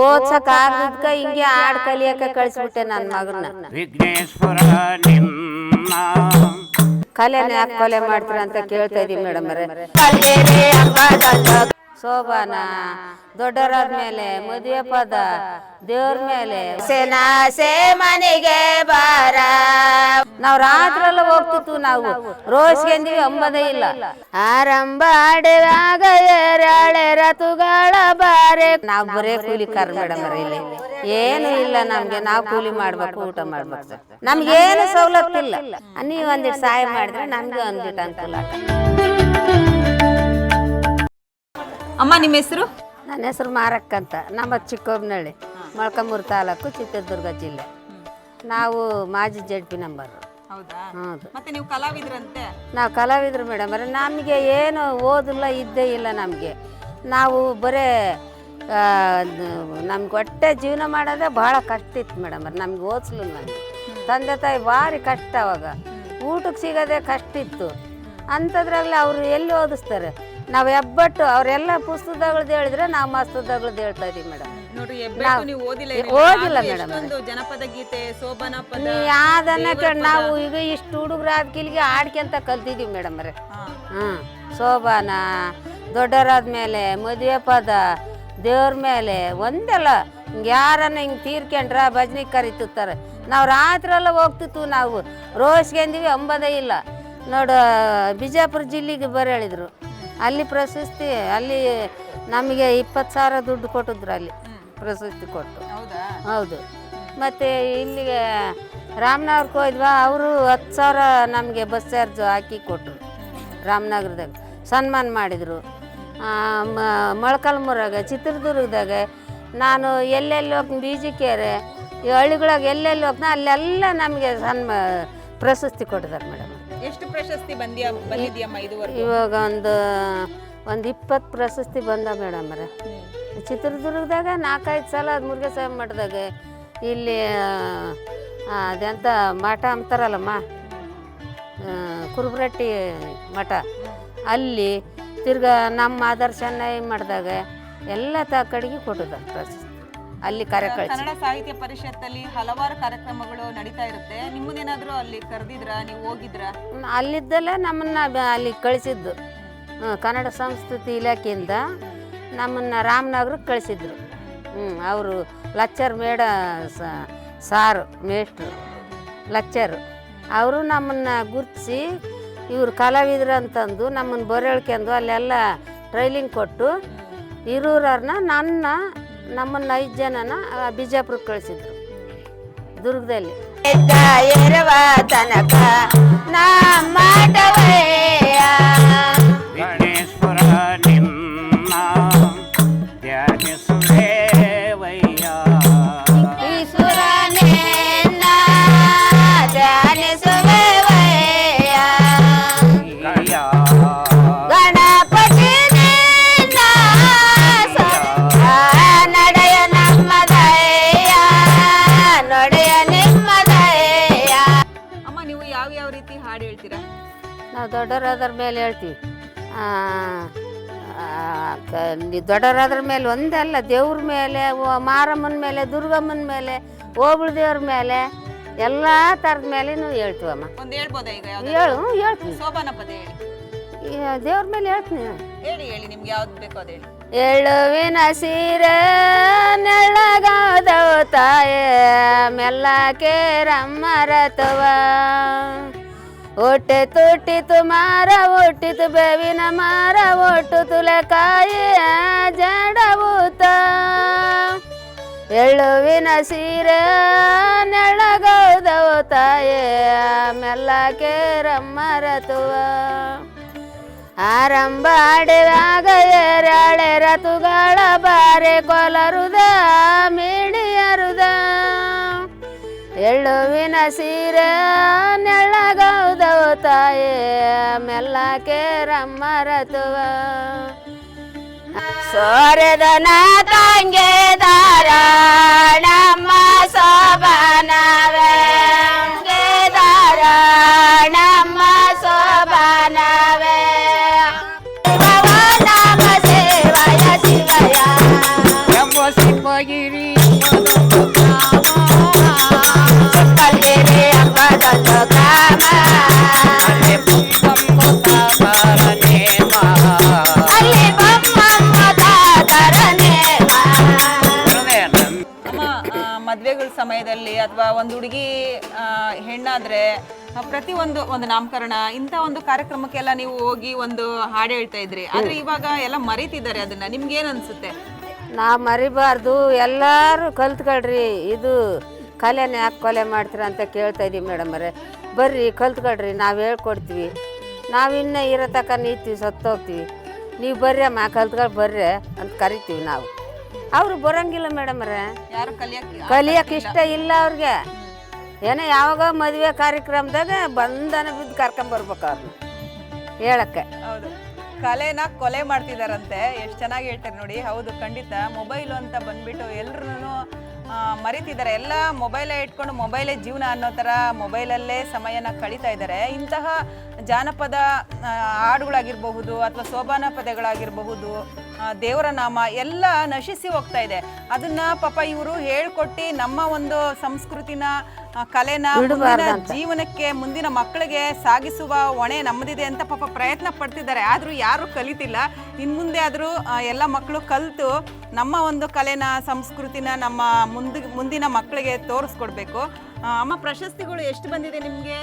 ಓದ್ಸಕ್ ಆಗದ್ಕ ಹಿಂಗೆ ಹಾಡ್ ಕಲಿಯಕ ಕಳ್ಸ್ಬಿಟ್ಟೆ ನನ್ನ ಮಗನ ವಿಘ್ನೇಶ್ವರ ನಿಮ್ಮ ಕಲೆನ ಯಾಕೆ ಕೊಲೆ ಮಾಡ್ತೀರ ಅಂತ ಕೇಳ್ತಾ ಇದೀವಿ ಮೇಡಮ್ ಶೋಭಾನ. ದೊಡ್ಡವರಾದ್ಮೇಲೆ ಮದುವೆ ಪದ, ದೇವ್ರ ಮೇಲೆ. ಸೇ ಮನೆಗೆ ಬಾರ. ನಾವ್ ರಾತ್ರೆಲ್ಲ ಹೋಗ್ತಿತ್ತು ನಾವು. ರೋಸ್ಗೆಂದಿವಿ ಅಂಬದೇ ಇಲ್ಲ. ಆರಂಭ ಆಡುವಾಗ ಏರಾಳೆ ತುಗಳ ಬಾರೆ. ನಾವು ಬರೇ ಕೂಲಿಕಾರ ಮೇಡಮ್ ಇಲ್ಲಿ. ಏನು ಇಲ್ಲ ನಮ್ಗೆ. ನಾವು ಕೂಲಿ ಮಾಡ್ಬೇಕು, ಊಟ ಮಾಡ್ಬೇಕು. ನಮ್ಗೆ ಏನು ಸವಲತ್ತು ಇಲ್ಲ. ನೀವು ಒಂದಿಟ್ಟು ಸಹಾಯ ಮಾಡಿದ್ರೆ ನಮ್ಗೆ ಒಂದಿಟ್ಟು ಅನುಕೂಲ ಅಮ್ಮ ನಿಮ್ಮ ಹೆಸರು? ನನ್ನ ಹೆಸರು ಮಾರಕ್ಕ ಅಂತ. ನಮ್ಮ ಚಿಕ್ಕೋಬ್ನಳ್ಳಿ ಮೊಳಕಮೂರು ತಾಲೂಕು ಚಿತ್ರದುರ್ಗ ಜಿಲ್ಲೆ. ನಾವು ಮಾಜಿ ಜಡ್ ಪಿ ನಂಬರ್. ಹೌದಾ? ಹೌದು. ಮತ್ತೆ ನೀವು ಕಲಾವಿದ್ರಂತೆ? ನಾವು ಕಲಾವಿದರು ಮೇಡಮ್ ನಮಗೆ ಏನು ಓದಿಲ್ಲ ಇದ್ದೇ ಇಲ್ಲ ನಮಗೆ. ನಾವು ಬರೇ ನಮ್ಗೆ ಹೊಟ್ಟೆ ಜೀವನ ಮಾಡೋದೇ ಭಾಳ ಕಷ್ಟ ಇತ್ತು ಮೇಡಮ್ ನಮ್ಗೆ ಓದಿಸ್ಲಿಲ್ಲ ನಮಗೆ ತಂದೆ ತಾಯಿ ಭಾರಿ ಕಷ್ಟ ಅವಾಗ. ಊಟಕ್ಕೆ ಸಿಗೋದೇ ಕಷ್ಟ ಇತ್ತು. ಅಂಥದ್ರಲ್ಲಿ ಅವರು ಎಲ್ಲಿ ಓದಿಸ್ತಾರೆ? ನಾವು ಹೆಬ್ಬಟ್ಟು ಅವರೆಲ್ಲ ಪುಸ್ತಕಗಳು ಹೇಳಿದ್ರೆ ನಾವು ಮಸ್ತದಗಳ್ದು ಹೇಳ್ತಾ ಇದೀವಿ ಮೇಡಮ್. ನೋಡ್ರಿ ಹೆಬ್ಬೆಟ್ಟು ನೀವು ಓದಿಲ್ಲ ಏ, ಓದಿಲ್ಲ ಆದ್ರೂ madam. ಎಷ್ಟೊಂದು ಜನಪದ ಗೀತೆ ಸೋಬನ ಪದ ಯಾವ್ದನ್ನ ಕೇಳಿ ನಾವು ಈಗ ಇಷ್ಟು ಹುಡುಗರು ಕಿಲಿಗೆ ಆಡ್ಕೊಂತ ಕಲ್ತಿದೀವಿ ಮೇಡಮ್ ಅವ್ರೆ. ಹ್ಮ್ ಹ್ಞೂ ಶೋಭಾನ ದೊಡ್ಡವರಾದ್ಮೇಲೆ ಮದುವೆ ಪದ ದೇವ್ರ ಮೇಲೆ ಒಂದೆಲ್ಲ ಹಿಂಗೆ ಯಾರನ್ನ ಹಿಂಗೆ ತೀರ್ಕೊಂಡ್ರ ಭಜನೆ ಕರಿತಿರ್ತಾರೆ ನಾವು ರಾತ್ರೆಲ್ಲ ಹೋಗ್ತಿತ್ತು ನಾವು. ರೋಸ್ಗೆಂದಿವಿ ಅಂಬದೇ ಇಲ್ಲ. ನೋಡು ಬಿಜಾಪುರ ಜಿಲ್ಲೆಗೆ ಬರ ಹೇಳಿದ್ರು. ಅಲ್ಲಿ ಪ್ರಶಸ್ತಿ ಅಲ್ಲಿ ನಮಗೆ ಇಪ್ಪತ್ತು ಸಾವಿರ ದುಡ್ಡು ಕೊಟ್ಟಿದ್ರು ಅಲ್ಲಿ. ಪ್ರಶಸ್ತಿ ಕೊಟ್ಟು. ಹೌದಾ? ಮತ್ತು ಇಲ್ಲಿಗೆ ರಾಮನಗರಕ್ಕೆ ಹೋದ್ವಾ ಅವರು ಹತ್ತು ಸಾವಿರ ನಮಗೆ ಬಸ್ ಚಾರ್ಜ್ ಹಾಕಿ ಕೊಟ್ಟರು ರಾಮನಗರದಾಗ ಸನ್ಮಾನ ಮಾಡಿದರು. ಮೊಳಕಾಲ್ಮೂರಾಗ ಚಿತ್ರದುರ್ಗದಾಗ ನಾನು ಎಲ್ಲೆಲ್ಲಿ ಹೋಗಿ ಬೀಜಿಕೆರೆ ಈ ಹಳ್ಳಿಗಳಾಗ ಎಲ್ಲೆಲ್ಲಿ ಹೋಗ್ತಾ ಅಲ್ಲೆಲ್ಲ ನಮಗೆ ಸನ್ಮ ಪ್ರಶಸ್ತಿ ಕೊಟ್ಟಿದ್ದಾರೆ ಮೇಡಮ್. ಎಷ್ಟು ಪ್ರಶಸ್ತಿ ಬಂದಿಯಾ ಬಂದಿದ್ಯಮ್ಮ ಇದುವರೆಗೂ? ಇವಾಗ ಒಂದು ಒಂದು ಇಪ್ಪತ್ತು ಪ್ರಶಸ್ತಿ ಬಂದ ಮೇಡಮ್ ಅವ್ರೆ ಚಿತ್ರದುರ್ಗದಾಗ ನಾಲ್ಕೈದು ಸಲ ಅದು ಮುರುಘೇಸ್ವಾಮಿ ಮಠದಾಗ ಇಲ್ಲಿ ಆ, ಅದೆಂತ ಮಠ ಅಂತಾರಲ್ಲಮ್ಮ? ಆ, ಕುರುಬರಟ್ಟಿ ಮಠ. ಅಲ್ಲಿ ತಿರ್ಗಾ ನಮ್ಮ ಆದರ್ಶ ಮಾಡಿದಾಗ ಮಠದಾಗ ಎಲ್ಲ ತ ಕಡೆಗೆ ಕೊಟ್ಟದ ಪ್ರಶಸ್ತಿ. ಅಲ್ಲಿ ಕಾರ್ಯಕ್ರಮ ಕಳಿಸಿ ಕನ್ನಡ ಸಾಹಿತ್ಯ ಪರಿಷತ್ತಲ್ಲಿ ಹಲವಾರು ಕಾರ್ಯಕ್ರಮಗಳು ನಡೀತಾ ಇರುತ್ತೆ. ನಿಮ್ಮನ್ನೇನಾದ್ರೂ ಅಲ್ಲಿ ಕರೆದಿದ್ರಾ? ನೀವು ಹೋಗಿದ್ರಾ? ಅಲ್ಲಿದ್ದಲ್ಲೇ ನಮ್ಮನ್ನ ಬ- ಅಲ್ಲಿ ಕಳಿಸಿದ್ದು. ಹ್ಮ್, ಕನ್ನಡ ಸಂಸ್ಕೃತಿ ಇಲಾಖೆಯಿಂದ ನಮ್ಮನ್ನು ರಾಮನಗರಕ್ಕೆ ಕಳಿಸಿದ್ರು. ಹ್ಞೂ ಅವರು ಲಚ್ಚರ್ ಮೇಡ ಸಾರು ಮೇಷ್ಟ್ರು ಲಚ್ಚರು. ಅವರು ನಮ್ಮನ್ನು ಗುರುತಿಸಿ ಇವರು ಕಲಾವಿದ್ರು ಅಂತಂದು ನಮ್ಮನ್ನು ಬರೆಳ್ಕೊಂಡು ಅಲ್ಲೆಲ್ಲ ಟ್ರೈಲಿಂಗ್ ಕೊಟ್ಟು ಇರೋರನ್ನ ನನ್ನ ನಮ್ಮನ್ನು ಐದು ಜನನ ಬಿಜಾಪುರಕ್ಕೆ ಕಳಿಸಿದ್ರು. ದುರ್ಗದಲ್ಲಿ. ತನಕ ವಿಘ್ನೇಶ್ವರ ದೊಡ್ಡವರಾದ್ರ ಮೇಲೆ ಹೇಳ್ತೀವಿ. ದೊಡ್ಡವರಾದ್ರ ಮೇಲೆ ಒಂದಲ್ಲ ದೇವ್ರ ಮೇಲೆ ಮಾರಮ್ಮನ ಮೇಲೆ ದುರ್ಗಮ್ಮನ ಮೇಲೆ ಓಬಳ ದೇವ್ರ ಮೇಲೆ ಎಲ್ಲ ಥರದ ಮೇಲೆನೂ ಹೇಳ್ತೀವಮ್ಮ. ಹೇಳು ಹೇಳ್ತೀನಿ. ದೇವ್ರ ಮೇಲೆ ಹೇಳ್ತೀನಿ. ಹೇಳಿ ಹೇಳಿ ನಿಮ್ಗೆ ಯಾವ್ದು ಬೇಕೋ ಅದು ಹೇಳಿ. ಎಳುವಿನ ಸೀರೆ ನೆಳ್ಳಗಾದವ ತಾಯೇ ಮೆಲ್ಲಕ್ಕೆ ರಮ್ಮರತವ ಹೊಟ್ಟೆ ತುಟ್ಟಿತು ಮಾರ ಒಟ್ಟಿತು ಬೇವಿನ ಮಾರ ಒಟ್ಟು ತುಲೆಕಾಯಿ ಜಡಭೂತ ಎಳ್ಳುವಿನ ಸೀರೆ ನೆಳಗೌದವು ತಾಯೇ ಮೆಲ್ಲಕ್ಕೆ ರಮ್ಮರತುವ ಆರಂಭ ಆಡಿದಾಗ ಏರಾಳೆ ರತುಗಳ ಬಾರೆ, ಕೊಲರುದ, ಮಿಡಿಯರುದ. ಎಳ್ಳುವಿನ ಸೀರೆ ನೆಳ್ಳಗೌದವ ತಾಯೇ ಮೆಲ್ಲಕ್ಕೆ ರಮ್ಮರತುವ ಸೋರೆದನ ತಂಗೆ ದಾರ ನಮ್ಮ ಸೋಬನವೇ. ಅಥವಾ ಒಂದು ಹುಡುಗಿ ಹೆಣ್ಣಾದರೆ ಪ್ರತಿ ಒಂದು ಒಂದು ನಾಮಕರಣ ಇಂಥ ಒಂದು ಕಾರ್ಯಕ್ರಮಕ್ಕೆಲ್ಲ ನೀವು ಹೋಗಿ ಒಂದು ಹಾಡು ಹೇಳ್ತಾ ಇದ್ರಿ. ಆದರೆ ಇವಾಗ ಎಲ್ಲ ಮರೀತಿದ್ದಾರೆ ಅದನ್ನ. ನಿಮ್ಗೇನು ಅನಿಸುತ್ತೆ? ಅನ್ಸುತ್ತೆ ನಾವು ಮರಿಬಾರ್ದು. ಎಲ್ಲರೂ ಕಲ್ತ್ಕೊಳ್ರಿ. ಇದು ಕಲೆನ ಯಾಕೆ ಕೊಲೆ ಮಾಡ್ತೀರ ಅಂತ ಕೇಳ್ತಾ ಇದೀವಿ ಮೇಡಮ್ ಅವರೇ. ಬರ್ರಿ ಕಲ್ತ್ಕೊಳ್ರಿ. ನಾವು ಹೇಳ್ಕೊಡ್ತೀವಿ. ನಾವಿನ್ನೂ ಇರೋ ತಕ ನೀತಿ ಸತ್ತೋಗ್ತೀವಿ. ನೀವು ಬರ್ರಿ ಅಮ್ಮ ಕಲ್ತ್ಕೊಂಡು ಬರ್ರಿ ಅಂತ ಕರಿತೀವಿ ನಾವು. ಅವರು ಬರಂಗಿಲ್ಲ ಮೇಡಮ್ ಅವರೇ. ಯಾರು ಕಲಿಯಕ್ಕೆ ಕಲಿಯಕ್ಕೆ ಇಷ್ಟ ಇಲ್ಲ ಅವ್ರಿಗೆ. ಏನೋ ಯಾವಾಗ ಮದುವೆ ಕಾರ್ಯಕ್ರಮದಾಗ ಬಂಧನ ಬಿದ್ದು ಕರ್ಕೊಂಬರ್ಬೇಕು ಅವ್ರನ್ನ ಹೇಳಕ್ಕೆ. ಹೌದು. ಕಲೆನ ಕೊಲೆ ಮಾಡ್ತಿದಾರಂತೆ. ಎಷ್ಟು ಚೆನ್ನಾಗಿ ಹೇಳ್ತಾರೆ ನೋಡಿ. ಹೌದು ಖಂಡಿತ. ಮೊಬೈಲು ಅಂತ ಬಂದ್ಬಿಟ್ಟು ಎಲ್ರು ಮರಿತಿದ್ದಾರೆ. ಎಲ್ಲ ಮೊಬೈಲೇ ಇಟ್ಕೊಂಡು ಮೊಬೈಲೇ ಜೀವನ ಅನ್ನೋ ಥರ ಮೊಬೈಲಲ್ಲೇ ಸಮಯನ ಕಳೀತಾ ಇದ್ದಾರೆ. ಇಂತಹ ಜಾನಪದ ಹಾಡುಗಳಾಗಿರಬಹುದು ಅಥವಾ ಸೋಬಾನ ಪದಗಳಾಗಿರಬಹುದು ದೇವರ ನಾಮ ಎಲ್ಲ ನಶಿಸಿ ಹೋಗ್ತಾ ಇದೆ. ಅದನ್ನ ಪಾಪ ಇವರು ಹೇಳ್ಕೊಟ್ಟು ನಮ್ಮ ಒಂದು ಸಂಸ್ಕೃತಿನ ಕಲೆನ ಮುಂದಿನ ಜೀವನಕ್ಕೆ ಮುಂದಿನ ಮಕ್ಕಳಿಗೆ ಸಾಗಿಸುವ ಹೊಣೆ ನಮ್ಮದಿದೆ ಅಂತ ಪಾಪ ಪ್ರಯತ್ನ ಪಡ್ತಿದ್ದಾರೆ. ಆದ್ರೂ ಯಾರು ಕಲಿತಿಲ್ಲ. ಇನ್ ಮುಂದೆ ಆದ್ರೂ ಎಲ್ಲ ಮಕ್ಕಳು ಕಲಿತು ನಮ್ಮ ಒಂದು ಕಲೆನ ಸಂಸ್ಕೃತಿನ ನಮ್ಮ ಮುಂದ ಮುಂದಿನ ಮಕ್ಕಳಿಗೆ ತೋರಿಸ್ಕೊಡ್ಬೇಕು. ಅಮ್ಮ ಪ್ರಶಸ್ತಿಗಳು ಎಷ್ಟು ಬಂದಿದೆ ನಿಮಗೆ?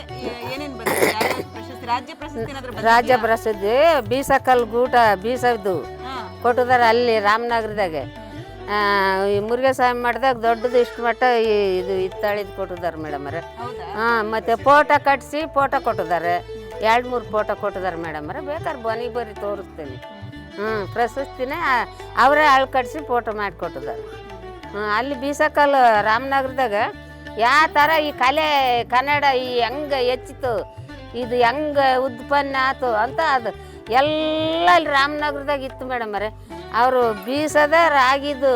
ಏನೇನು ಬಂದಿದೆ? ಯಾವ್ಯಾವ ಪ್ರಶಸ್ತಿ ರಾಜ್ಯ ಪ್ರಶಸ್ತಿ ಏನಾದ್ರು ಬಂದಿದ್ಯಾ? ರಾಜ್ಯ ಪ್ರಸಿದ್ಧಿ ಬೀಸಕಲ್ ಗೂಟ ಬೀಸದ್ದು ಹಾ. ಅಲ್ಲಿ ರಾಮನಗರದಾಗೆ. ಆ, ಈ ಮುರುಘೇಸ್ವಾಮಿ ಮಾಡಿದಾಗ ದೊಡ್ಡದು ಇಷ್ಟು ಮಟ್ಟ ಈ- ಇದು ಇತ್ತಾಳಿದ್ ಕೊಟ್ಟಿದ್ದಾರೆ ಮೇಡಮ್ ಅವರೇ. ಹೌದಾ? ಹಾಂ ಮತ್ತು ಫೋಟೋ ಕಟ್ಸಿ ಫೋಟೋ ಕೊಟ್ಟಿದ್ದಾರೆ ಎರಡು ಮೂರು ಫೋಟೋ ಕೊಟ್ಟಿದ್ದಾರೆ ಮೇಡಮ್ ಅವರೇ. ಬೇಕಾದ್ರೆ ಬನಿ ಬರಿ ತೋರಿಸ್ತೀನಿ. ಹ್ಞೂ ಪ್ರಶಸ್ತಿನೇ ಆ- ಅವರೇ ಅಳ್ ಕಟ್ಸಿ ಫೋಟೋ ಮಾಡಿ ಕೊಟ್ಟಿದ್ದಾರೆ ಹ್ಞೂ ಅಲ್ಲಿ ಬೀಸಕಲ್ ರಾಮನಗರದಾಗ ಯಾವ ಥರ ಈ ಕಲೆ ಕನ್ನಡ ಈ ಹೆಂಗೆ ಹೆಚ್ಚಿತು ಇದು ಹೆಂಗೆ ಉತ್ಪನ್ನ ಆಯ್ತು ಅಂತ ಅದು ಎಲ್ಲ ಅಲ್ಲಿ ರಾಮನಗರದಾಗ ಇತ್ತು ಮೇಡಮ್ ಅವರೇ. ಅವರು ಬೀಸದ ರಾಗಿದು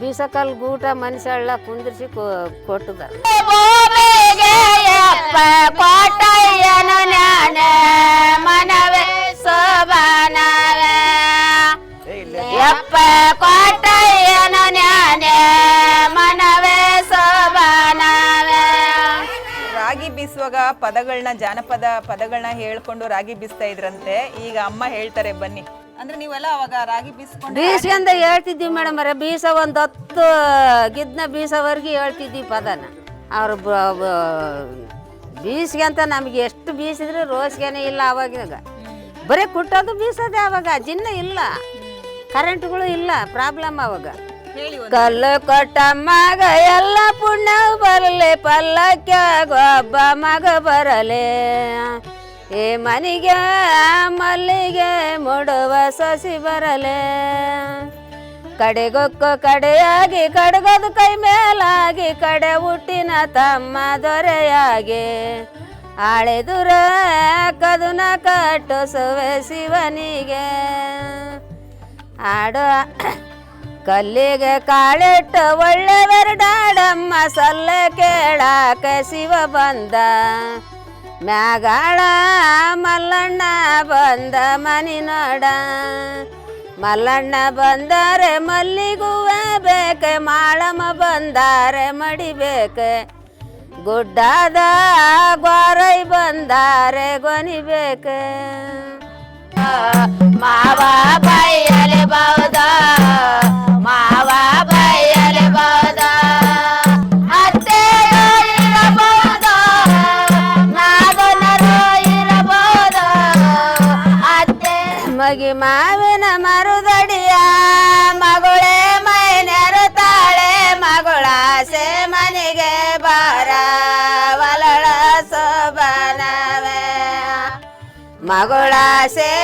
ಬೀಸಕಲ್ ಗೂಟ ಮನುಷ್ಯಳ್ಳ ಕುಂದಿರ್ಸಿ ಕೊಟ್ಟಿದ್ದಾರೆ ಮನವೇ ಸೋಬಾನವೇ ಯಪ್ಪ ಬೀಸುವಾಗ ಪದಗಳನ್ನ ಜಾನಪದ ಪದಗಳನ್ನ ಹೇಳ್ಕೊಂಡು ರಾಗಿ ಬೀಸ್ತಾ ಇದ್ರಂತೆ. ಈಗ ಅಮ್ಮ ಹೇಳ್ತಾರೆ ಬನ್ನಿ. ಅಂದ್ರೆ ನೀವೆಲ್ಲ ಅವಾಗ ರಾಗಿ ಬೀಸ್ಕೊಂಡು ಬೀಸ್ಕೊಂಡ ಹೇಳ್ತಿದ್ವಿ ಮೇಡಮ್ ಅರೆ ಬೀಸ ಒಂದು ಹತ್ತು ಗಿದ್ನ ಬೀಸೋವರೆಗೆ ಹೇಳ್ತಿದ್ವಿ ಪದನ. ಅವ್ರು ಬೀಸಿಗೆ ಅಂತ ನಮ್ಗೆ ಎಷ್ಟು ಬೀಸಿದ್ರೆ ರೋಸ್ಗೆನೆ ಇಲ್ಲ ಅವಾಗ ಬರೀ ಕುಟ್ಟೋದು ಬೀಸೋದೆ ಅವಾಗ ಜಿನ್ನ ಇಲ್ಲ. ಕರೆಂಟ್ಗಳು ಇಲ್ಲ ಪ್ರಾಬ್ಲಮ್ ಅವಾಗ. ಕಲ್ಲು ಕೊಟ್ಟ ಮಗ ಎಲ್ಲ ಪುಣ್ಯ ಬರಲಿ, ಪಲ್ಲಕ್ಕ ಒಬ್ಬ ಮಗ ಬರಲಿ. ಈ ಮನಿಗೆ, ಮಲ್ಲಿಗೆ ಮುಡುವ ಸಸಿ ಬರಲೆ. ಕಡೆಗೊಕ್ಕು ಕಡೆಯಾಗಿ, ಕಡಗದು ಕೈ ಮೇಲಾಗಿ, ಕಡೆ ಹುಟ್ಟಿನ ತಮ್ಮ ದೊರೆಯಾಗಿ. ಆಳೆದುರ ಕದುನ ಕಟ್ಟಿಸುವೆ ಶಿವನಿಗೆ. ಆಡೋ ಕಲ್ಲಿಗೆ ಕಾಳಿಟ್ಟು ಒಳ್ಳೆ ಸಲ್ಲ ಸಲ್ಲೆ ಕೇಳಾಕ ಶಿವ ಬಂದ. ಮ್ಯಾಗಾಳ ಮಲ್ಲಣ್ಣ ಬಂದ ಮನಿ ನೋಡ. ಮಲ್ಲಣ್ಣ ಬಂದರೆ ಮಲ್ಲಿಗೂವೆ ಬೇಕೆ, ಮಾಳಮ್ಮ ಬಂದಾರೆ ಮಡಿಬೇಕೆ ಗುಡ್ಡದ ಗ್ವಾರೈ ಬಂದಾರೆ ಗೊನಿಬೇಕೆ ಮಾವ ಮಾವ ಅತ್ತೆ ಮಾವಿನ ಮಗಳ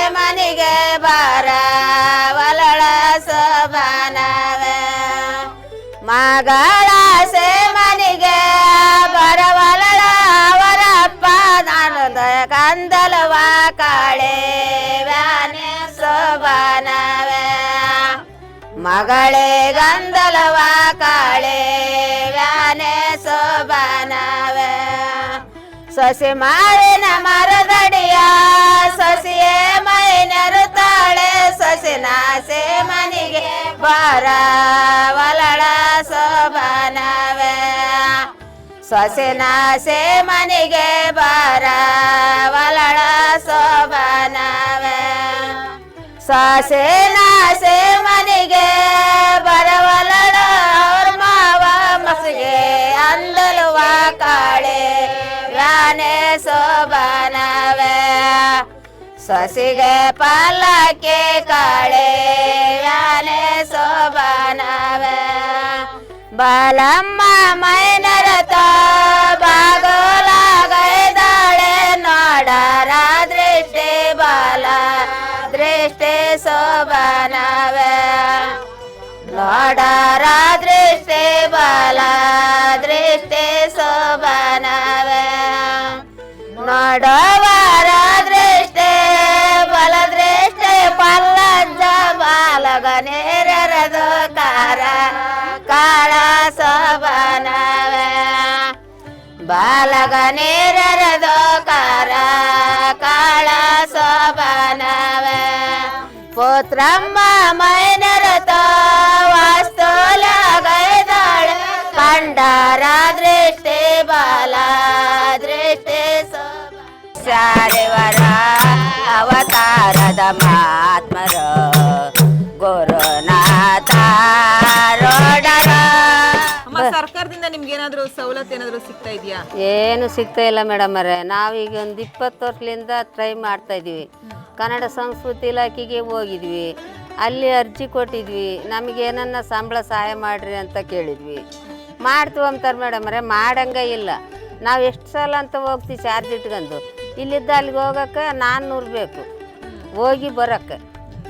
ಮನೆಗೆ ಬಾರ, ವಲಳ ಸೋಬಾನವ. ಮಗಳ ಮನೆಗೆ ಬರವಲಳ ಅವರಪ್ಪ ನಾನು ಕಂದಲವ ಕಾಳೆ ವ್ಯಾನೆ ಸೋಬನವೇ. ಮಗಳೇ ಗಂದಲವ ಕಾಳೆ ವ್ಯಾನೆ ಸೋಬನವೇ. ಸೊಸೆ ಮಾವಿನ ಮರದಡಿಯ, ಸಸಿಯೇ ಮೈನರು ತಾಳೆ ಸೊಸೆ ನಾಸೆ ಮನೆಗೆ ಬಾರ, ವಲಳ ಸೋಬಾನವೇ. ಸೊಸೆನ ನಾಸೆ ಮನೆಗೆ ಬಾರ, ವಲಳ ಸೋಬಾನವೇ. ಸೊಸೆನ ನಾಸೆ ಮನೆಗೆ ಬರವಲಳ ಅವ್ರ ಮಾವ ಮಸಿಗೆ ಅಂದಲುವ ಕಾಳೆ ಸೋಬಾನವೇ. ಸೊಸಿಗೆ ಪಲ್ಲಕ್ಕೆ ಕಾಳೆ ಯಾನೆ ಸೋಬಾನವೇ. ಬಾಲಮ್ಮ ಮೈನರತ ಬಾಗೋಲಾಗೈದಾಳೆ ನೋಡರ ದೃಷ್ಟಿ ಬಾಲ ದೃಷ್ಟಿ ಸೋಬಾನವೇ. ನೋಡರ ದೃಷ್ಟಿ ಬಾಲ ನೋಡವರ ದೃಷ್ಟಿ ಬಲ ದೃಷ್ಟಿ ಪಲ್ಲಜ್ಜ ಬಾಲಗನೇರದು ಕಾರ ಕಾಳ ಸೋಬಾನವೇ ಬಾಲಗನೇರದು ಕಾರ ಕಾಳ ಸೋಬಾನವೇ ಪುತ್ರಮ್ಮ ಮೈನರತ ಅವತಾರದ ಮಾತ್ಮರ ಗುರುನಾಥ ಸರ್ಕಾರದಿಂದ ನಿಮ್ಗೆ ಏನಾದ್ರು ಸವಲತ್ತು ಏನಾದ್ರು ಸಿಗ್ತಾ ಇದೆಯಾ? ಏನು ಸಿಗ್ತಾ ಇಲ್ಲ ಮೇಡಮ್ ಅವರೇ. ನಾವೀಗ ಒಂದು ಇಪ್ಪತ್ತು ವರ್ಷದಿಂದ ಟ್ರೈ ಮಾಡ್ತಾ ಇದೀವಿ ಕನ್ನಡ ಸಂಸ್ಕೃತಿ ಇಲಾಖೆಗೆ ಹೋಗಿದ್ವಿ. ಅಲ್ಲಿ ಅರ್ಜಿ ಕೊಟ್ಟಿದ್ವಿ. ನಮಗೆ ಏನನ್ನ ಸಂಬಳ ಸಹಾಯ ಮಾಡ್ರಿ ಅಂತ ಕೇಳಿದ್ವಿ. ಮಾಡ್ತೀವಿ ಅಂತಾರೆ ಮೇಡಮ್ ಅವರೇ. ಮಾಡಂಗೆ ಇಲ್ಲ. ನಾವು ಎಷ್ಟು ಸಲ ಅಂತ ಹೋಗ್ತೀವಿ ಚಾರ್ಜ್ ಇಟ್ಕೊಂಡು. ಇಲ್ಲಿದ್ದ ಅಲ್ಲಿಗೆ ಹೋಗೋಕ್ಕೆ ನಾನ್ನೂರು ಬೇಕು. ಹೋಗಿ ಬರೋಕ್ಕೆ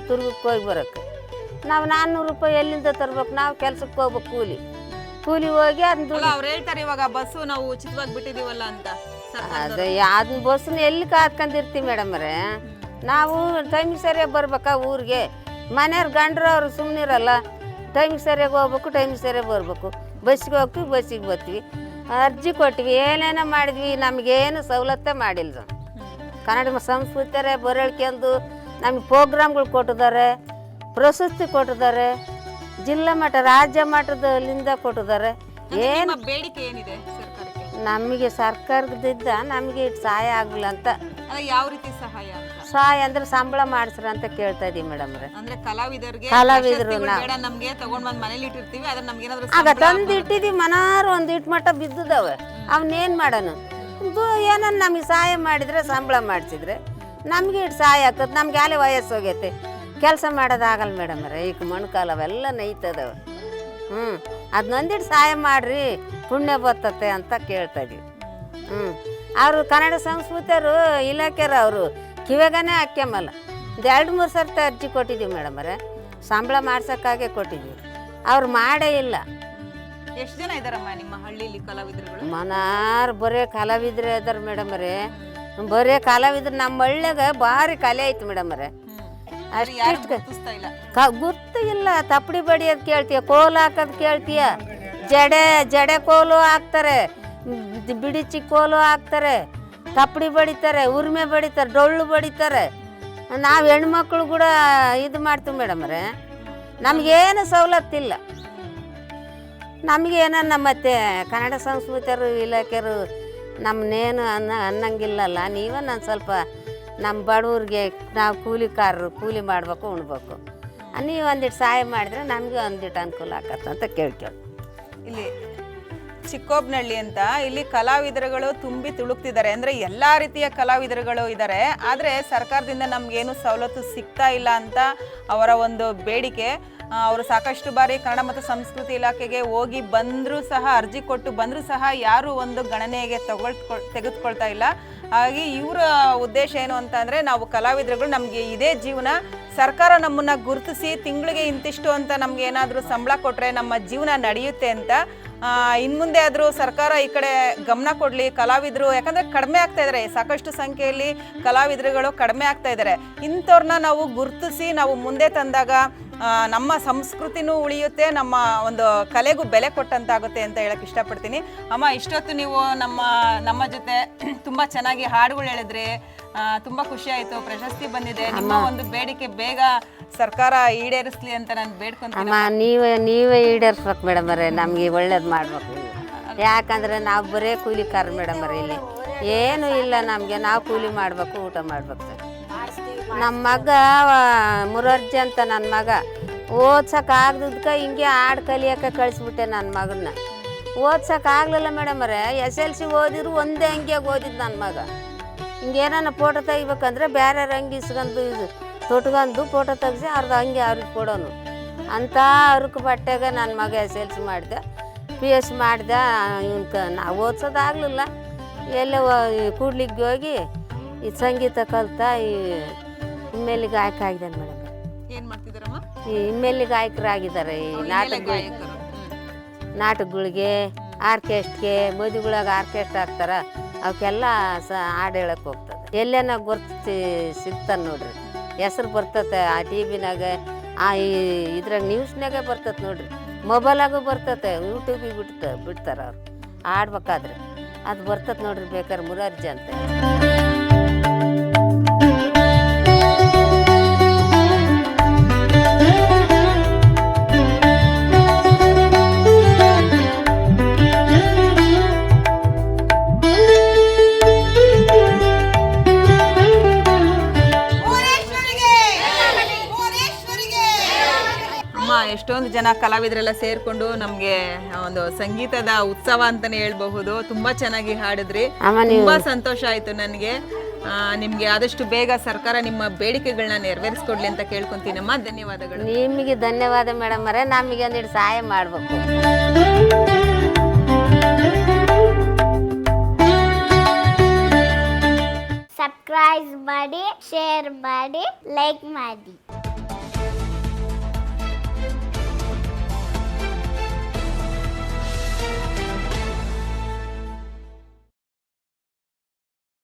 ತುರ್ಗಕ್ಕೆ ಹೋಗಿ ಬರೋಕ್ಕೆ. ನಾವು ನಾನ್ನೂರು ರೂಪಾಯಿ ಎಲ್ಲಿಂದ ತರ್ಬೇಕು? ನಾವು ಕೆಲ್ಸಕ್ಕೆ ಹೋಗ್ಬೇಕು ಕೂಲಿ. ಕೂಲಿ ಹೋಗಿ ಅದನ್ನ ಅವ್ರು ಹೇಳ್ತಾರೆ ಇವಾಗ ಬಸ್ಸು ನಾವು ಉಚಿತವಾಗಿ ಬಿಟ್ಟಿದೀವಲ್ಲ ಅಂತ ಅದು ಅದೇ ಅದನ್ನ ಬಸ್ಸನ್ನ ಎಲ್ಲಿ ಕಾತ್ಕೊಂಡಿರ್ತೀವಿ ಮೇಡಮ್ ಅವರೇ? ನಾವು ಟೈಮ್ ಸರಿಯಾಗಿ ಬರ್ಬೇಕಾ ಊರಿಗೆ? ಮನೆಯವ್ರ ಗಂಡ್ರು ಅವರು ಸುಮ್ಮನಿರಲ್ಲ ಟೈಮ್ ಸರಿಯಾಗಿ ಹೋಗ್ಬೇಕು ಟೈಮ್ ಸರಿಯಾಗಿ ಬರ್ಬೇಕು. ಬಸ್ಸಿಗೆ ಹೋಗ್ತೀವಿ ಬಸ್ಸಿಗೆ ಬರ್ತೀವಿ. ಅರ್ಜಿ ಕೊಟ್ವಿ ಏನೇನೋ ಮಾಡಿದ್ವಿ ನಮಗೇನು ಸವಲತ್ತೇ ಮಾಡಿಲ್ಲ ಕನ್ನಡ ಸಂಸ್ಕೃತಿಯರೇ ಬರಳ್ಕೆಂದು ನಮಗೆ ಪ್ರೋಗ್ರಾಮ್ಗಳು ಕೊಟ್ಟಿದ್ದಾರೆ ಪ್ರಶಸ್ತಿ ಕೊಟ್ಟಿದ್ದಾರೆ ಜಿಲ್ಲಾ ಮಟ್ಟ ರಾಜ್ಯ ಮಟ್ಟದಲ್ಲಿಂದ ಕೊಟ್ಟಿದ್ದಾರೆ. ಏನು ಬೇಡಿಕೆ ಏನಿದೆ ಸರ್ಕಾರಕ್ಕೆ? ನಮಗೆ ಸರ್ಕಾರದಿಂದ ನಮಗೆ ಸಹಾಯ ಆಗಲ್ಲ ಅಂತ. ಯಾವ ರೀತಿ ಸಹಾಯ ಸಹಾಯ ಅಂದ್ರೆ ಸಂಬಳ ಮಾಡಿಸ್ರ ಅಂತ ಕೇಳ್ತಾ ಇದೀವಿ ಮೇಡಮ್ ಕಲಾವಿದರು ಅಂದ್ರೆ ಕಲಾವಿದರಿಗೆ ಕಲಾವಿದ್ರು ನಮ್ಗೆ ತಗೊಂಡ್ ಬಂದ್ ಮನೇಲಿ ಇಟ್ಟಿರ್ತೀವಿ ಅದ್ರ ನಮ್ಗೆ ಏನಾದ್ರು ಆಗ ತಂದು ಇಟ್ಟಿದೀವಿ ಮನಾರು ಒಂದು ಇಟ್ಟು ಮಟ್ಟ ಬಿದ್ದಿದಾವೆ. ಅವನ್ನೇನು ಮಾಡೋನು? ಇದು ಏನನ್ನ ನಮಗೆ ಸಹಾಯ ಮಾಡಿದ್ರೆ ಸಂಬಳ ಮಾಡಿಸಿದ್ರೆ? ನಮಗೆ ಇಟ್ಟು ಸಹಾಯ ಆಗ್ತದೆ ನಮ್ಗೆ ಅಲ್ಲಿ ವಯಸ್ಸು ಹೋಗೈತೆ. ಕೆಲಸ ಮಾಡೋದಾಗಲ್ಲ ಮೇಡಮ್ ರೀ ಈಗ ಮೊಣಕಾಲು ಅವೆಲ್ಲ ನೈತದ ಹ್ಞೂ ಅದನ್ನೊಂದಿಟ್ಟು ಸಹಾಯ ಮಾಡ್ರಿ ಪುಣ್ಯ ಬರ್ತತೆ ಅಂತ ಕೇಳ್ತಾ ಇದೀವಿ. ಹ್ಞೂ ಅವರು ಕನ್ನಡ ಸಂಸ್ಕೃತಿಯವರು ಇಲಾಖೆಯರು ಅವರು ಕಿವೆಗನೇ ಹಾಕ್ಯಂಬಲ್ಲ ಒಂದು ಎರಡು ಮೂರು ಸರ್ತಿ ಅರ್ಜಿ ಕೊಟ್ಟಿದ್ದೀವಿ ಮೇಡಮ್ ರೇ ಸಂಬಳ ಮಾಡ್ಸೋಕ್ಕಾಗೆ ಕೊಟ್ಟಿದ್ದೀವಿ ಅವ್ರು ಮಾಡೇ ಇಲ್ಲ. ಎಷ್ಟು ಜನ ಇದ್ದಾರಮ್ಮ ನಿಮ್ಮ ಹಳ್ಳಿಲಿ ಕಲಾವಿದರುಗಳು? ಮನಾರ್ ಬರೀ ಕಲಾವಿದ್ರೆ ಇದ್ದಾರೆ ಮೇಡಮ್ ಅವರೇ. ಬರೇ ಕಲಾವಿದ್ರು ನಮ್ಮ ಹಳ್ಳಿಯಾಗ ಭಾರಿ ಕಲೆ ಐತಿ ಮೇಡಮ್ ಅಷ್ಟು ಇಲ್ಲ. ಗುರ್ತು ಇಲ್ಲ. ತಪ್ಪಡಿ ಬಡಿಯೋದು ಕೇಳ್ತೀಯ ಕೋಲು ಹಾಕೋದು ಕೇಳ್ತೀಯ. ಜಡೆ ಜಡೆ ಕೋಲು ಹಾಕ್ತಾರೆ. ಬಿಡಿಚಿ ಕೋಲು ಹಾಕ್ತಾರೆ. ತಪ್ಪಡಿ ಬಡಿತಾರೆ ಉರ್ಮೆ ಬಡಿತಾರೆ ಡೊಳ್ಳು ಬಡಿತಾರೆ. ನಾವು ಹೆಣ್ಮಕ್ಳು ಕೂಡ ಇದು ಮಾಡ್ತೀವಿ ಮೇಡಮ್ರೆ ನಮಗೇನು ಸವಲತ್ತಿಲ್ಲ. ಏನ ಮತ್ತೆ ಕನ್ನಡ ಸಂಸ್ಕೃತಿಯರು ಇಲಾಖೆಯರು ನಮ್ಮನ್ನೇನು ಅನ್ನ ಅನ್ನಂಗಿಲ್ಲಲ್ಲ, ನೀವೇ ನಾನು ಸ್ವಲ್ಪ ನಮ್ಮ ಬಡವ್ರಿಗೆ ನಾವು ಕೂಲಿಕಾರರು ಕೂಲಿ ಮಾಡಬೇಕು, ಉಣ್ಬೇಕು. ನೀವು ಒಂದಿಟ್ಟು ಸಹಾಯ ಮಾಡಿದ್ರೆ ನಮಗೆ ಒಂದಿಟ್ಟು ಅನುಕೂಲ ಆಗತ್ತೆ ಅಂತ ಕೇಳ್ಕೇಳಿ ಇಲ್ಲಿ ಚಿಕ್ಕೋಬ್ನಹಳ್ಳಿ ಅಂತ ಇಲ್ಲಿ ಕಲಾವಿದರುಗಳು ತುಂಬಿ ತುಳುಕ್ತಿದ್ದಾರೆ. ಅಂದರೆ ಎಲ್ಲ ರೀತಿಯ ಕಲಾವಿದರುಗಳು ಇದ್ದಾರೆ ಆದರೆ ಸರ್ಕಾರದಿಂದ ನಮಗೇನು ಸವಲತ್ತು ಸಿಗ್ತಾ ಇಲ್ಲ ಅಂತ ಅವರ ಒಂದು ಬೇಡಿಕೆ. ಅವರು ಸಾಕಷ್ಟು ಬಾರಿ ಕನ್ನಡ ಮತ್ತು ಸಂಸ್ಕೃತಿ ಇಲಾಖೆಗೆ ಹೋಗಿ ಬಂದರೂ ಸಹ, ಅರ್ಜಿ ಕೊಟ್ಟು ಬಂದರೂ ಸಹ ಯಾರೂ ಒಂದು ಗಣನೆಗೆ ತಗೊಳ್ಕೊ, ತೆಗೆದುಕೊಳ್ತಾ ಇಲ್ಲ. ಹಾಗಾಗಿ ಇವರ ಉದ್ದೇಶ ಏನು ಅಂತ ಅಂದರೆ, ನಾವು ಕಲಾವಿದರುಗಳು ನಮಗೆ ಇದೇ ಜೀವನ, ಸರ್ಕಾರ ನಮ್ಮನ್ನು ಗುರುತಿಸಿ ತಿಂಗಳಿಗೆ ಇಂತಿಷ್ಟು ಅಂತ ನಮ್ಗೆ ಏನಾದರೂ ಸಂಬಳ ಕೊಟ್ಟರೆ ನಮ್ಮ ಜೀವನ ನಡೆಯುತ್ತೆ ಅಂತ ಇನ್ನು ಮುಂದೆ ಆದರೂ ಸರ್ಕಾರ ಈ ಕಡೆ ಗಮನ ಕೊಡಲಿ, ಕಲಾವಿದರು, ಯಾಕಂದರೆ ಕಡಿಮೆ ಆಗ್ತಾ ಇದ್ದಾರೆ ಸಾಕಷ್ಟು ಸಂಖ್ಯೆಯಲ್ಲಿ ಕಲಾವಿದರುಗಳು ಕಡಿಮೆ ಆಗ್ತಾ ಇದ್ದಾರೆ ಇಂಥವ್ರನ್ನ ನಾವು ಗುರುತಿಸಿ ನಾವು ಮುಂದೆ ತಂದಾಗ ನಮ್ಮ ಸಂಸ್ಕೃತಿನೂ ಉಳಿಯುತ್ತೆ ನಮ್ಮ ಒಂದು ಕಲೆಗೂ ಬೆಲೆ ಕೊಟ್ಟಂತಾಗುತ್ತೆ ಅಂತ ಹೇಳಕ್ ಇಷ್ಟಪಡ್ತೀನಿ. ಅಮ್ಮ ಇಷ್ಟೊತ್ತು ನೀವು ನಮ್ಮ ನಮ್ಮ ಜೊತೆ ತುಂಬ ಚೆನ್ನಾಗಿ ಹಾಡುಗಳು ಹೇಳಿದ್ರಿ. ತುಂಬಾ ಖುಷಿ ಆಯ್ತು ಪ್ರಶಸ್ತಿ ಬಂದಿದೆ. ನಿಮ್ಮ ಒಂದು ಬೇಡಿಕೆ ಬೇಗ ಸರ್ಕಾರ ಈಡೇರಿಸ್ಲಿ ಅಂತ ನಾನು ಬೇಡ್ಕೊಂತೀನಿ. ನೀವೇ ನೀವೇ ಈಡೇರಿಸ್ಬೇಕು ಮೇಡಮ್ ಅವರೇ ನಮಗೆ ಒಳ್ಳೇದು ಮಾಡ್ಬೇಕು. ಯಾಕಂದ್ರೆ ನಾವು ಬರೇ ಕೂಲಿಕಾರ ಮೇಡಮ್ ಅವರೇ ಇಲ್ಲಿ. ಏನೂ ಇಲ್ಲ ನಮಗೆ ನಾವು ಕೂಲಿ ಮಾಡಬೇಕು ಊಟ ಮಾಡ್ಬೇಕು. ನಮ್ಮ ಮಗ ಮುರರ್ಜಿ ಅಂತ ನನ್ನ ಮಗ. ಓದ್ಸಕ್ಕೆ ಆಗದಕ್ಕೆ ಹಿಂಗೆ ಹಾಡು ಕಲಿಯೋಕೆ ಕಳಿಸ್ಬಿಟ್ಟೆ ನನ್ನ ಮಗನ್ನ. ಮೇಡಮ್ ಅವರೇ. ಎಸ್ ಎಲ್ ಸಿ ಓದಿದ್ರು ಒಂದೇ ಅಂಗಿಯಾಗಿ ಓದಿದ್ದು ನನ್ನ ಮಗ. ಹಿಂಗೇನ ಫೋಟೋ ತೆಗಿಬೇಕಂದ್ರೆ ಬೇರೆ ರಂಗಿ ಇಸ್ಕೊಂಡು ಇದು ತೊಟ್ಕೊಂಡು ಫೋಟೋ ತೆಗ್ಸಿ ಅವ್ರದ್ದು ಹಂಗೆ ಅವ್ರಿಗೆ ಕೊಡೋನು. ಅಂಥ ಅರುಕು ಬಟ್ಟೆಗೆ ನನ್ನ ಮಗ ಎಸ್ ಎಲ್ ಸಿ ಮಾಡಿದೆ. ಪಿ ಎಸ್ ಮಾಡಿದೆ, ಇವನ್ಕ ನಾವು ಓದ್ಸೋದಾಗಲಿಲ್ಲ ಎಲ್ಲ ಕೂಡ್ಲಿಕ್ಕೆ ಹೋಗಿ ಈ ಸಂಗೀತ ಕಲ್ತಾ ಈ ಹಿಮ್ಮೇಲಿ ಗಾಯಕ ಆಗಿದ್ದಾನೆ ಮೇಡಮ್. ಏನ್ ಮಾಡ್ತಿದ್ದೀರಮ್ಮ? ಈ ಹಿಮ್ಮೇಲಿ ಗಾಯಕರಾಗಿದ್ದಾರೆ ಈ ನಾಟಕ. ನಾಟಕಗಳಿಗೆ. ಆರ್ಕೆಸ್ಟ್ಗೆ ಮದುವೆಗಳಾಗ ಆರ್ಕೆಸ್ಟ್ರಾ ಹಾಕ್ತಾರ ಅವಕ್ಕೆಲ್ಲ ಸ ಹಾಡು ಹೇಳಕ್ಕೆ ಹೋಗ್ತದೆ. ಎಲ್ಲೇನ ಗುರ್ತು ಸಿಗ್ತಾನೆ ನೋಡ್ರಿ. ಹೆಸ್ರು ಬರ್ತತೆ ಆ ಟಿ ವಿನಾಗ ಆ ಈ ಇದ್ರಾಗ ನ್ಯೂಸ್ನಾಗೆ ಬರ್ತದೆ ನೋಡ್ರಿ. ಮೊಬೈಲಾಗೂ ಬರ್ತತೆ ಯೂಟ್ಯೂಬಿಗೆ ಬಿಡ್ತ ಬಿಡ್ತಾರೆ ಅವ್ರು. ಆಡ್ಬೇಕಾದ್ರೆ ಅದು ಬರ್ತತೆ ನೋಡ್ರಿ ಬೇಕಾದ್ರೆ ಮುರಾರ್ಜಿ ಅಂತ ಎಷ್ಟೊಂದು ಜನ ಕಲಾವಿದರೆಲ್ಲ ಸೇರ್ಕೊಂಡು ನಮ್ಗೆ ಒಂದು ಸಂಗೀತದ ಉತ್ಸವ ಅಂತಾನೆ ಹೇಳ್ಬಹುದು. ತುಂಬಾ ಚೆನ್ನಾಗಿ ಹಾಡಿದ್ರಿ. ತುಂಬಾ ಸಂತೋಷ ಆಯ್ತು ನನಗೆ. ನಿಮ್ಗೆ ಆದಷ್ಟು ಬೇಗ ಸರ್ಕಾರ ನಿಮ್ಮ ಬೇಡಿಕೆಗಳನ್ನ ನೆರವೇರಿಸ್ಕೊಡ್ಲಿ ಅಂತ ಕೇಳ್ಕೊಂತೀನಮ್ಮ. ಧನ್ಯವಾದಗಳು. ನಿಮಗೆ ಧನ್ಯವಾದ ಮೇಡಮ್ ಅವರೇ. ನಮಗೆ ಒಂದಿಟ್ಟು ಸಹಾಯ ಮಾಡಬೇಕು. ಸಬ್ಸ್ಕ್ರೈಬ್ ಮಾಡಿ ಶೇರ್ ಮಾಡಿ ಲೈಕ್ ಮಾಡಿ.